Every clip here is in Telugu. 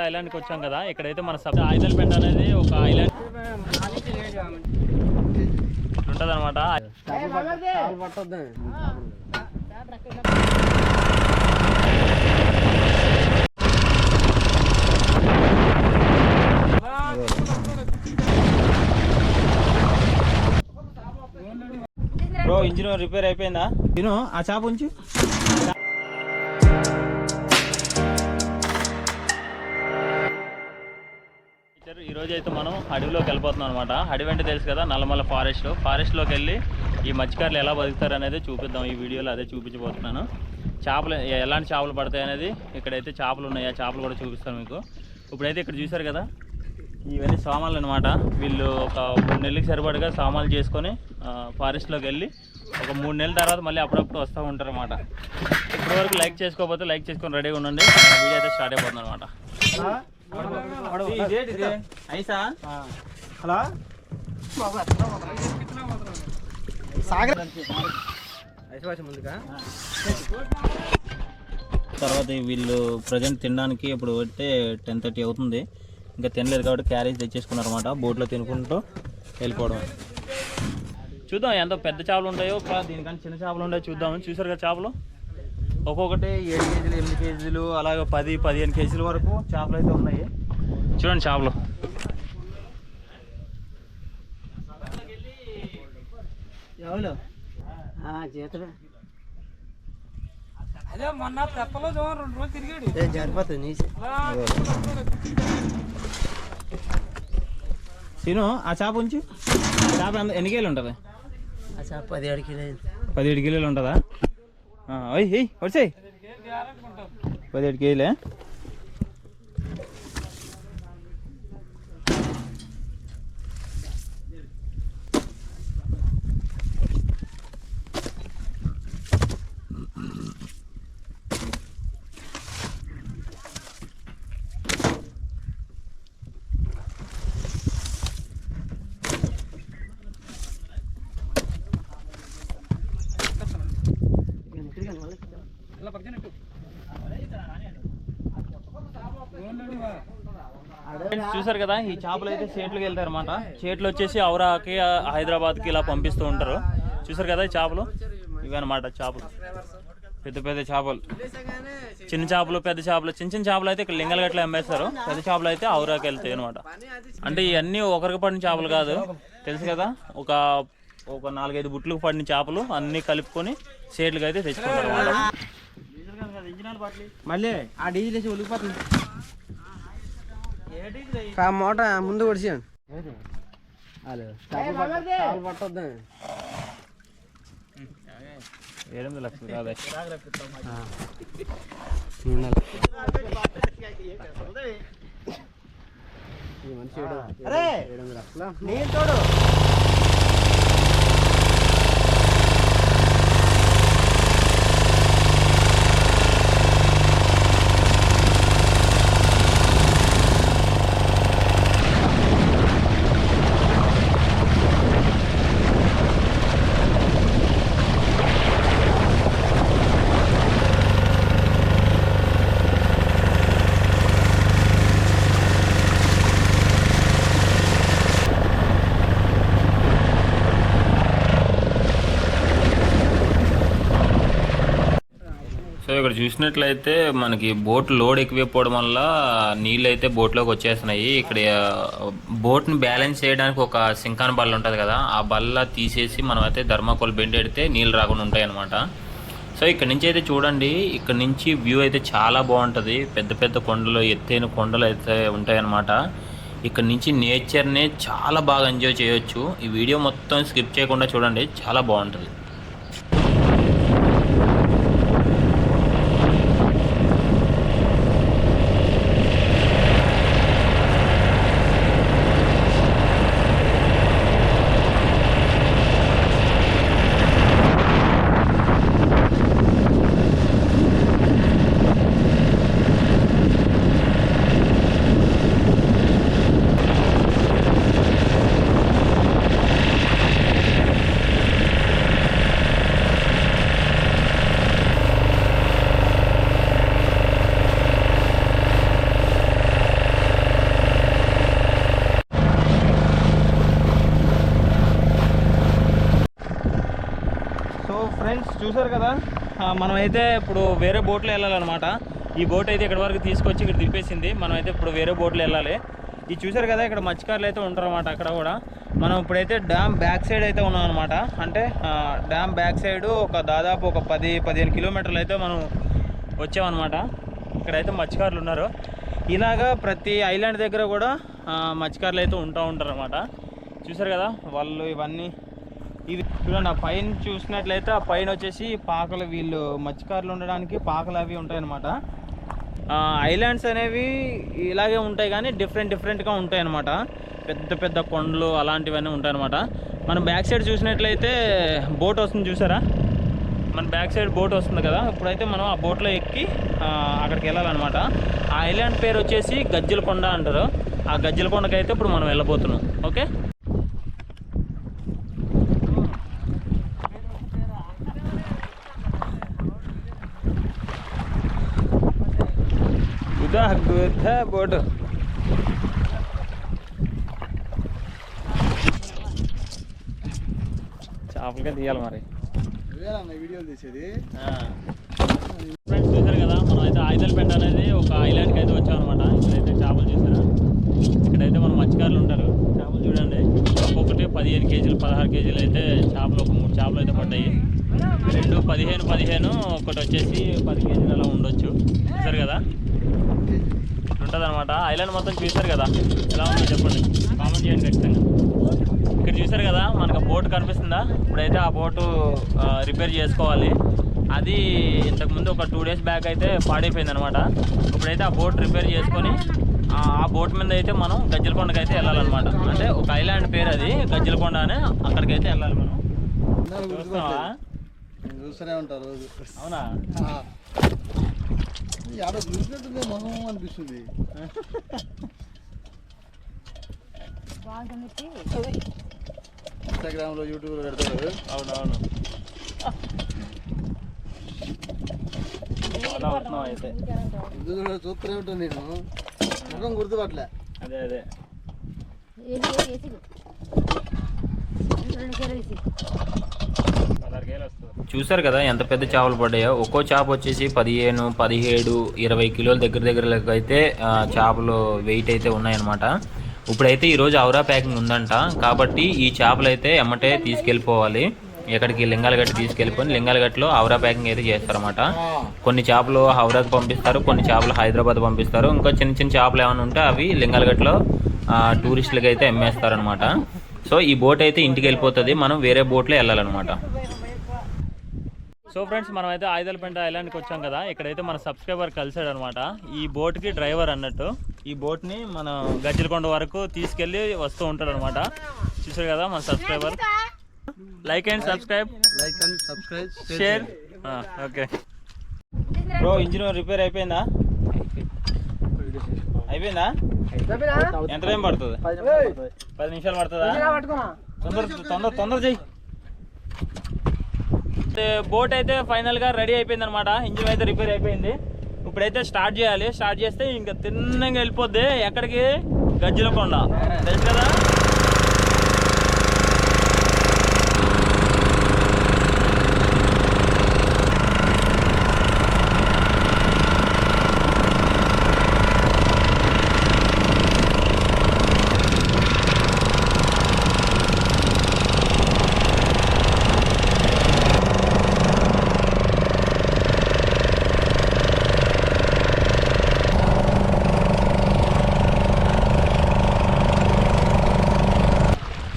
ఐలాండ్కి వచ్చాం కదా ఇక్కడైతే మన సబ్ ఐదల్ బెండ్ అనేది ఒక ఐలాండ్ ఉంటుంది అనమాట బ్రో ఇంజిన్ రిపేర్ అయిపోయిందా? తిను ఆ చేప ఉంచు. ఈరోజు అయితే మనం అడవిలోకి వెళ్ళిపోతున్నాం అనమాట అడవి అంటే తెలుసు కదా నల్లమల్ల ఫారెస్ట్ ఫారెస్ట్లోకి వెళ్ళి ఈ మత్స్యకారులు ఎలా బతుకుతారు అనేది చూపిద్దాం. ఈ వీడియోలో అదే చూపించబోతున్నాను. చేపలు ఎలాంటి చేపలు పడతాయి అనేది ఇక్కడైతే చేపలు ఉన్నాయి. ఆ చేపలు కూడా చూపిస్తాను మీకు. ఇప్పుడైతే ఇక్కడ చూసారు కదా ఇవన్నీ సామాన్లు అనమాట వీళ్ళు ఒక మూడు నెలలకు సరిపడగా సామాన్లు చేసుకొని ఫారెస్ట్లోకి వెళ్ళి ఒక మూడు నెలల తర్వాత మళ్ళీ అప్పుడప్పుడు వస్తూ ఉంటారు అనమాట ఇప్పటివరకు లైక్ చేసుకోకపోతే లైక్ చేసుకొని రెడీగా ఉండండి. వీడియో అయితే స్టార్ట్ అయిపోతుంది అనమాట ఐసా హలో సాగర్ తర్వాత వీళ్ళు ప్రజెంట్ తినడానికి ఇప్పుడు వస్తే టెన్ థర్టీ అవుతుంది. ఇంకా తినలేదు కాబట్టి క్యారేజ్ తెచ్చేసుకున్నారు అనమాట బోట్లో తినుకుంటూ వెళ్ళిపోవడం. చూద్దాం ఎంత పెద్ద చేపలు ఉంటాయో ఒక దీనికంటే చిన్న చేపలు ఉంటాయో చూద్దాం. చూసారు కదా చేపలు? ఒక్కొక్కటి ఏడు కేజీలు ఎనిమిది కేజీలు అలాగే పది పదిహేను కేజీల వరకు చేపలు అయితే ఉన్నాయి. చూడండి చేపలు. అదే మొన్న తెప్పలో రెండు రోజులు తిరిగాడు. ఏ జరిపోతుంది సీను ఆ చేప ఉంచు. చేప ఎన్ని కేజీలు ఉంటుంది? అసలు పదిహేడు కిలో పదిహేడు కిలోలు ఉంటుందా? వచ్చాయి పదిహేడు కేజీలే. ఇలా పక్కన చూసారు కదా ఈ చేపలు అయితే చేట్లకు వెళ్తారు అనమాట చేట్లు వచ్చేసి ఔరాకి హైదరాబాద్కి ఇలా పంపిస్తూ ఉంటారు. చూసారు కదా ఈ చేపలు? ఇవన్నమాట అనమాట చేపలు. పెద్ద పెద్ద చేపలు. చిన్న చేపలు పెద్ద చేపలు చిన్న చిన్న చేపలు అయితే ఇక్కడ లింగలగట్ల అమ్మేస్తారు. పెద్ద చేపలు అయితే ఔరాకి వెళ్తాయి అనమాట అంటే ఇవన్నీ ఒకరికి పడిన చేపలు కాదు. తెలుసు కదా ఒక ఒక నాలుగైదు బుట్లకు పడిన చేపలు అన్ని కలుపుకొని సేట్లకు అయితే తెచ్చుకుంటారు మళ్ళీ ఆ డీజిల్ వేసి కా మూట ముందు కొడిచాను హలో పట్టొద్దు. లక్షలు కాదే. అరే! ఏడు వందల లక్షలు? నేను తోడు సో ఇక్కడ చూసినట్లయితే మనకి బోట్ లోడ్ ఎక్కువైపోవడం వల్ల నీళ్ళు అయితే బోట్లోకి వచ్చేస్తున్నాయి. ఇక్కడ బోట్ని బ్యాలెన్స్ చేయడానికి ఒక సింకాన్ బల్ల ఉంటుంది కదా ఆ బల్ల తీసేసి మనం అయితే ధర్మాకోల్ బెండ్ ఎడితే నీళ్ళు రాకుండా ఉంటాయి అనమాట సో ఇక్కడ నుంచి అయితే చూడండి ఇక్కడ నుంచి వ్యూ అయితే చాలా బాగుంటుంది. పెద్ద పెద్ద కొండలు ఎత్తైన కొండలు అయితే ఉంటాయన్నమాట. ఇక్కడ నుంచి నేచర్ని చాలా బాగా ఎంజాయ్ చేయొచ్చు. ఈ వీడియో మొత్తం స్కిప్ చేయకుండా చూడండి చాలా బాగుంటుంది. ఫ్రెండ్స్ చూసారు కదా? మనమైతే ఇప్పుడు వేరే బోట్లో వెళ్ళాలన్నమాట. ఈ బోట్ అయితే ఇక్కడ వరకు తీసుకొచ్చి ఇక్కడ దింపేసింది మనమైతే ఇప్పుడు వేరే బోట్లో వెళ్ళాలి. ఇది చూసారు కదా ఇక్కడ మత్స్యకారులు అయితే ఉంటారు అనమాట అక్కడ కూడా. మనం ఇప్పుడైతే డ్యామ్ బ్యాక్ సైడ్ అయితే ఉన్నాం అనమాట అంటే డ్యామ్ బ్యాక్ సైడ్ ఒక దాదాపు ఒక పది పదిహేను కిలోమీటర్లు అయితే మనం వచ్చామన్నమాట. ఇక్కడైతే మత్స్యకారులు ఉన్నారు. ఇలాగా ప్రతి ఐలాండ్ దగ్గర కూడా మత్స్యకారులు అయితే ఉంటూ ఉంటారు అనమాట చూసారు కదా వాళ్ళు ఇవన్నీ ఇది చూడండి ఆ పైన చూసినట్లయితే ఆ పైన వచ్చేసి పాకలు వీళ్ళు మత్స్యకారులు ఉండడానికి పాకలు అవి ఉంటాయన్నమాట. ఐలాండ్స్ అనేవి ఇలాగే ఉంటాయి కానీ డిఫరెంట్ డిఫరెంట్గా ఉంటాయి అన్నమాట పెద్ద పెద్ద కొండలు అలాంటివన్నీ ఉంటాయన్నమాట. మనం బ్యాక్ సైడ్ చూసినట్లయితే బోట్ వస్తుంది చూసారా? మన బ్యాక్ సైడ్ బోట్ వస్తుంది కదా ఇప్పుడైతే మనం ఆ బోట్లో ఎక్కి అక్కడికి వెళ్ళాలన్నమాట. ఆ ఐలాండ్ పేరు వచ్చేసి గజ్జలకొండ అంటారు. ఆ గజ్జల అయితే ఇప్పుడు మనం వెళ్ళబోతున్నాం. ఓకే? గుద్దా గుద్దా బోటు చేపలకే తీయాలి మరి వీడియోలు తీసేది. ఫ్రెండ్స్ చూసారు కదా మనం అయితే ఆయుధాలపేట అనేది ఒక ఐలాండ్కి అయితే వచ్చామన్నమాట. ఇక్కడైతే చేపలు చూసారా ఇక్కడైతే మన మత్స్యకారులు ఉంటారు. చేపలు చూడండి. ఒక్కొక్కటి పదిహేను కేజీలు పదహారు కేజీలు అయితే చేపలు ఒక మూడు చేపలు అయితే పడ్డాయి. రెండు పదిహేను పదిహేను ఒకటి వచ్చేసి పది కేజీలు అలా ఉండొచ్చు. చూసారు కదా? ఉంటుంది అనమాట ఐలాండ్ మొత్తం చూసారు కదా? ఎలా ఉందో చెప్పండి. కామెంట్ చేయండి ఖచ్చితంగా. ఇక్కడ చూసారు కదా మనకు బోట్ కనిపిస్తుందా? ఇప్పుడైతే ఆ బోటు రిపేర్ చేసుకోవాలి. అది ఇంతకుముందు ఒక టూ డేస్ బ్యాక్ అయితే పాడైపోయింది అనమాట ఇప్పుడైతే ఆ బోట్ రిపేర్ చేసుకొని ఆ బోట్ మీద అయితే మనం గజ్జలకొండకి అయితే వెళ్ళాలన్నమాట. అంటే ఒక ఐలాండ్ పేరు అది గజ్జలకొండ అని అక్కడికి అయితే వెళ్ళాలి మనం. చూస్తున్నావా చూస్తూనే ఉంటారు అవునా? ఆడ చూసినట్టుంది మొహం అనిపిస్తుంది. ఇన్స్టాగ్రామ్లో యూట్యూబ్లో పెడతారు అవునవును. చూస్తూనే ఉంటాను నేను. ముఖం గుర్తుపట్టలే. అదే అదే. చూసారు కదా ఎంత పెద్ద చేపలు పడ్డాయో? ఒక్కో చేప వచ్చేసి పదిహేను పదిహేడు ఇరవై కిలోల దగ్గర దగ్గర అయితే చేపలు వెయిట్ అయితే ఉన్నాయన్నమాట. ఇప్పుడైతే ఈరోజు అవరా ప్యాకింగ్ ఉందంట. కాబట్టి ఈ చేపలు అయితే ఎమ్మటే తీసుకెళ్ళిపోవాలి. ఎక్కడికి లింగాలగట్ట తీసుకెళ్ళిపోయి లింగాలగట్టలో హౌరా ప్యాకింగ్ అయితే చేస్తారన్నమాట. కొన్ని చేపలు హౌరాకి పంపిస్తారు కొన్ని చేపలు హైదరాబాద్ పంపిస్తారు. ఇంకా చిన్న చిన్న చేపలు ఏమైనా ఉంటే అవి లింగాలగట్టలో టూరిస్టులకి అయితే అమ్మేస్తారనమాట సో ఈ బోట్ అయితే ఇంటికి వెళ్ళిపోతుంది. మనం వేరే బోట్లో వెళ్ళాలన్నమాట. సో ఫ్రెండ్స్ మనం అయితే ఆయుధాలపేట ఐలాండ్కి వచ్చాం కదా. ఇక్కడైతే మన సబ్స్క్రైబర్ కలిసాడు అనమాట ఈ బోట్కి డ్రైవర్ అన్నట్టు. ఈ బోట్ని మన గజ్జలకొండ వరకు తీసుకెళ్ళి వస్తూ ఉంటాడు అనమాట చూసారు కదా మన subscriber like and subscribe like and subscribe share okay bro engine repair అయిపోయిందా? అయిపోయిందా? ఎంత టైం పడుతుంది? పది నిమిషాలు పడుతుందా. తొందర తొందర తొందర చెయ్యి. బోట్ అయితే ఫైనల్గా రెడీ అయిపోయింది అనమాట ఇంజిన్ అయితే రిపేర్ అయిపోయింది. ఇప్పుడైతే స్టార్ట్ చేయాలి. స్టార్ట్ చేస్తే ఇంకా తిన్నగా వెళ్ళిపోద్ది ఎక్కడికి? గజ్జలకొండ. తెలుసు కదా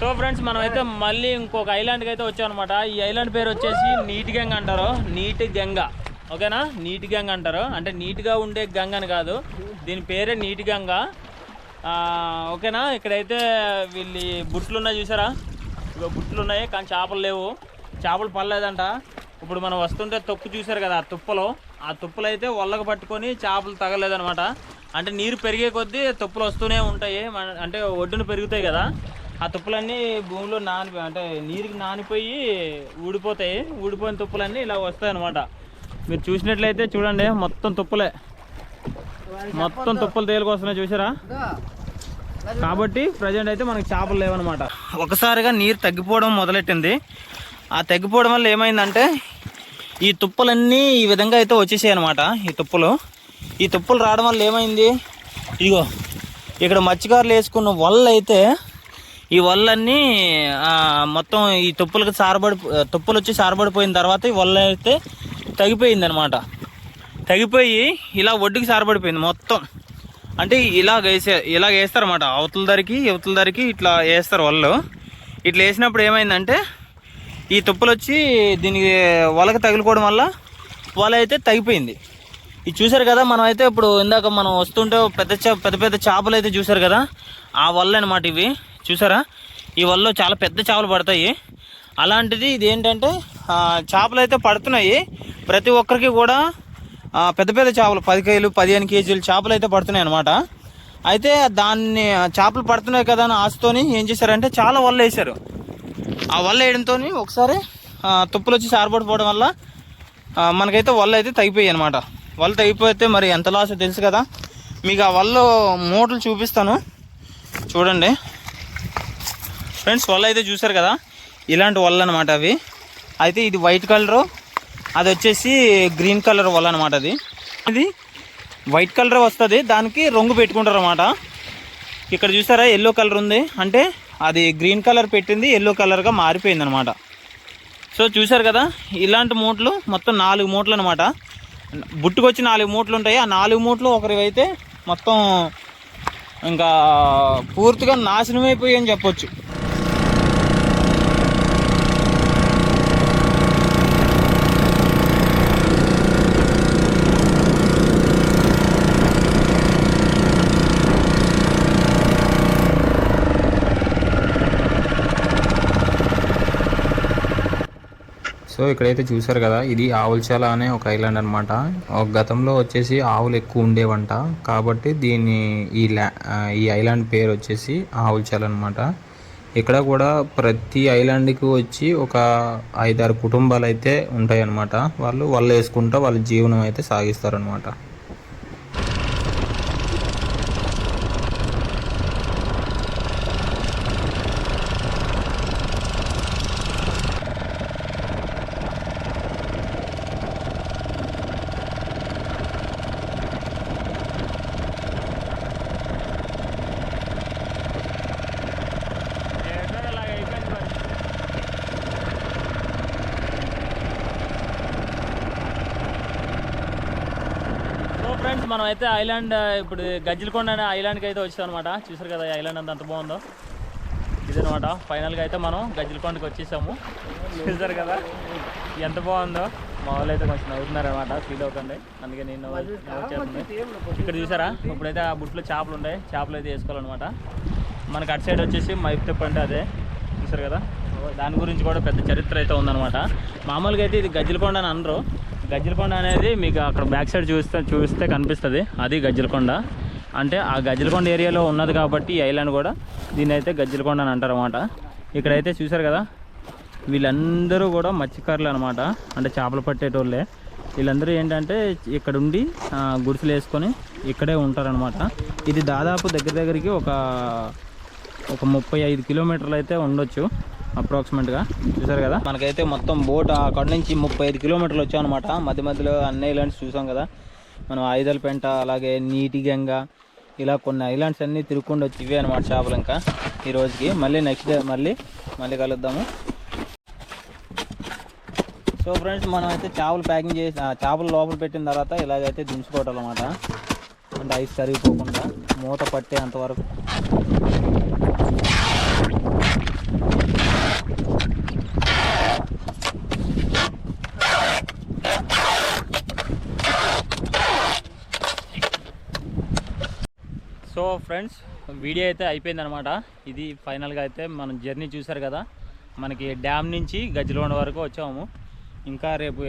సో ఫ్రెండ్స్ మనం అయితే మళ్ళీ ఇంకొక ఐలాండ్కి అయితే వచ్చాం అనమాట ఈ ఐలాండ్ పేరు వచ్చేసి నీటి గంగ అంటారు. నీటి గంగ. ఓకేనా? నీటి గంగ అంటారు. అంటే నీట్గా ఉండే గంగ అని కాదు. దీని పేరే నీటి గంగ. ఓకేనా? ఇక్కడైతే వీళ్ళు బుట్లు ఉన్నాయి చూసారా? ఇగో బుట్లు ఉన్నాయి కానీ చేపలు లేవు. చేపలు పడలేదంట. ఇప్పుడు మనం వస్తుంటే తొక్కు చూసారు కదా ఆ తుప్పలు. ఆ తుప్పలు అయితే ఒళ్ళకు పట్టుకొని చేపలు తగలేదనమాట అంటే నీరు పెరిగే కొద్దీ తుప్పలు వస్తూనే ఉంటాయి. అంటే ఒడ్డున పెరుగుతాయి కదా. ఆ తుప్పలన్నీ భూమిలో నాని అంటే నీరుకి నానిపోయి ఊడిపోతాయి. ఊడిపోయిన తుప్పలన్నీ ఇలా వస్తాయి అనమాట మీరు చూసినట్లయితే చూడండి మొత్తం తుప్పలే. మొత్తం తుప్పలు తేలికొస్తున్నాయి చూసారా? కాబట్టి ప్రజెంట్ అయితే మనకి చేపలు లేవన్నమాట. ఒకసారిగా నీరు తగ్గిపోవడం మొదలెట్టింది. ఆ తగ్గిపోవడం వల్ల ఏమైందంటే ఈ తుప్పలన్నీ ఈ విధంగా అయితే వచ్చేసాయి అనమాట ఈ తుప్పలు. ఈ తుప్పలు రావడం వల్ల ఏమైంది? ఇదిగో ఇక్కడ మత్స్యకారులు వేసుకున్న వల్ల అయితే ఈ వల్లన్నీ మొత్తం ఈ తుప్పులకు సారబడి తుప్పులు వచ్చి సారబడిపోయిన తర్వాత ఈ వల్ల అయితే తగ్గిపోయింది అనమాట తగ్గిపోయి ఇలా ఒడ్డుకి సారబడిపోయింది మొత్తం. అంటే ఇలాగ వేసే ఇలాగ వేస్తారన్నమాట. అవతల ధరికి యువతల ధరికి ఇట్లా వేస్తారు వాళ్ళు. ఇట్లా వేసినప్పుడు ఏమైందంటే ఈ తుప్పలు వచ్చి దీనికి వలకి తగులుకోవడం వల్ల వల అయితే తగ్గిపోయింది. ఇది చూసారు కదా మనం అయితే ఇప్పుడు ఇందాక మనం వస్తుంటే పెద్ద పెద్ద పెద్ద చేపలు అయితే చూసారు కదా ఆ వల్ల అనమాట ఇవి. చూసారా? ఈ వల్ల చాలా పెద్ద చేపలు పడతాయి. అలాంటిది ఇది ఏంటంటే చేపలు అయితే పడుతున్నాయి. ప్రతి ఒక్కరికి కూడా పెద్ద పెద్ద చేపలు పది కేజీలు పదిహేను కేజీలు చేపలు అయితే పడుతున్నాయి అనమాట అయితే దాన్ని చేపలు పడుతున్నాయి కదా అని ఆశతోని ఏం చేశారంటే చాలా వల్ల వేశారు. ఆ వల్ల వేయడంతో ఒకసారి తుప్పులు వచ్చి సారపడిపోవడం వల్ల మనకైతే వల్ల అయితే తగ్గిపోయాయి అనమాట వల్ల తగ్గిపోతే మరి ఎంత లాస్ తెలుసు కదా? మీకు ఆ వల్ల మూటలు చూపిస్తాను. చూడండి. ఫ్రెండ్స్ వల్ల అయితే చూసారు కదా? ఇలాంటి వల్ల అనమాట అవి. అయితే ఇది వైట్ కలరు అది వచ్చేసి గ్రీన్ కలర్ వల్ల అనమాట అది. అది వైట్ కలర్ వస్తుంది దానికి రంగు పెట్టుకుంటారు అనమాట ఇక్కడ చూసారా ఎల్లో కలర్ ఉంది. అంటే అది గ్రీన్ కలర్ పెట్టింది ఎల్లో కలర్గా మారిపోయింది అనమాట సో చూసారు కదా ఇలాంటి మూటలు మొత్తం నాలుగు మూటలు అనమాట బుట్టుకొచ్చి నాలుగు మూటలు ఉంటాయి ఆ నాలుగు మూటలు ఒకరివైతే మొత్తం ఇంకా పూర్తిగా నాశనం అయిపోయాయి అని చెప్పొచ్చు. సో ఇక్కడైతే చూసారు కదా ఇది ఆవులచాల అనే ఒక ఐలాండ్ అనమాట గతంలో వచ్చేసి ఆవులు ఎక్కువ ఉండేవంట. కాబట్టి దీన్ని ఈ ల్యా ఈ ఐలాండ్ పేరు వచ్చేసి ఆవులచాల అనమాట ఇక్కడ కూడా ప్రతి ఐలాండ్కి వచ్చి ఒక ఐదారు కుటుంబాలు అయితే ఉంటాయి అన్నమాట వాళ్ళు వేసుకుంటూ వాళ్ళ జీవనం అయితే సాగిస్తారనమాట సో ఫ్రెండ్స్ మనం అయితే ఐలాండ్ ఇప్పుడు గజ్జిలకొండ అనే ఐలాండ్కి అయితే వచ్చాం అనమాట చూసారు కదా ఐలాండ్ అంత ఎంత బాగుందో. ఇదనమాట ఫైనల్గా అయితే మనం గజ్జిలకొండకి వచ్చేసాము. చూసారు కదా ఎంత బాగుందో. మా వాళ్ళు అయితే కొంచెం నవ్వుతున్నారనమాట ఫీల్ అవుతుంది అందుకే నేను నవ్వొచ్చేస్తుంది ఇక్కడ చూసారా? ఇప్పుడైతే ఆ బుట్లో చేపలు ఉన్నాయి చేపలు అయితే వేసుకోవాలన్నమాట. మనకి అటు సైడ్ వచ్చేసి మైప్ తెప్ప అంటే అదే. చూసారు కదా? దాని గురించి కూడా పెద్ద చరిత్ర అయితే ఉందన్నమాట. మామూలుగా అయితే ఇది గజ్జిలకొండ అని అనరు. గజ్జలకొండ అనేది మీకు అక్కడ బ్యాక్ సైడ్ చూస్తే చూస్తే కనిపిస్తుంది. అది గజ్జలకొండ. అంటే ఆ గజ్జలకొండ ఏరియాలో ఉన్నది కాబట్టి ఈ ఐలాండ్ కూడా దీన్ని అయితే గజ్జలకొండ అని అంటారు అనమాట ఇక్కడైతే చూసారు కదా వీళ్ళందరూ కూడా మత్స్యకారులు అనమాట అంటే చేపలు పట్టేటోళ్ళే. వీళ్ళందరూ ఏంటంటే ఇక్కడ ఉండి గుడిసెలు వేసుకొని ఇక్కడే ఉంటారనమాట ఇది దాదాపు దగ్గర దగ్గరికి ఒక ఒక ముప్పై ఐదు కిలోమీటర్లు అయితే ఉండొచ్చు. అప్రాక్సిమేట్గా చూసారు కదా? మనకైతే మొత్తం బోట్ అక్కడ నుంచి ముప్పై ఐదు కిలోమీటర్లు వచ్చామన్నమాట. మధ్య మధ్యలో అన్ని ఐలాండ్స్ చూసాం కదా. మనం ఐదల పెంట అలాగే నీటి గంగ ఇలా కొన్ని ఐలాండ్స్ అన్నీ తిరుక్కుండా వచ్చి ఇవే అనమాట చేపలు ఇంకా ఈ రోజుకి. మళ్ళీ నెక్స్ట్ డే మళ్ళీ మళ్ళీ కలుద్దాము. సో ఫ్రెండ్స్ మనం అయితే చేపలు ప్యాకింగ్ చేసి ఆ, చేపలు లోపల పెట్టిన తర్వాత ఇలాగైతే దించుకోవటం అనమాట అంటే ఐస్ కరిగిపోకుండా మూత పట్టేంత సో ఫ్రెండ్స్ వీడియో అయితే అయిపోయిందనమాట ఇది ఫైనల్గా అయితే మనం జర్నీ చూసారు కదా మనకి డ్యామ్ నుంచి గజ్జిలకొండ వరకు వచ్చాము. ఇంకా రేపు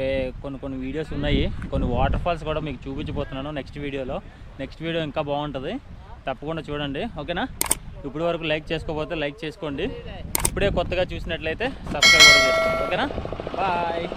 కొన్ని కొన్ని వీడియోస్ ఉన్నాయి కొన్ని వాటర్ ఫాల్స్ కూడా మీకు చూపించబోతున్నాను నెక్స్ట్ వీడియోలో. నెక్స్ట్ వీడియో ఇంకా బాగుంటుంది. తప్పకుండా చూడండి ఓకేనా? ఇప్పుడు వరకు లైక్ చేసుకోకపోతే లైక్ చేసుకోండి. ఇప్పుడే కొత్తగా చూసినట్లయితే సబ్స్క్రైబ్ కూడా చేసుకోండి ఓకేనా? బాయ్!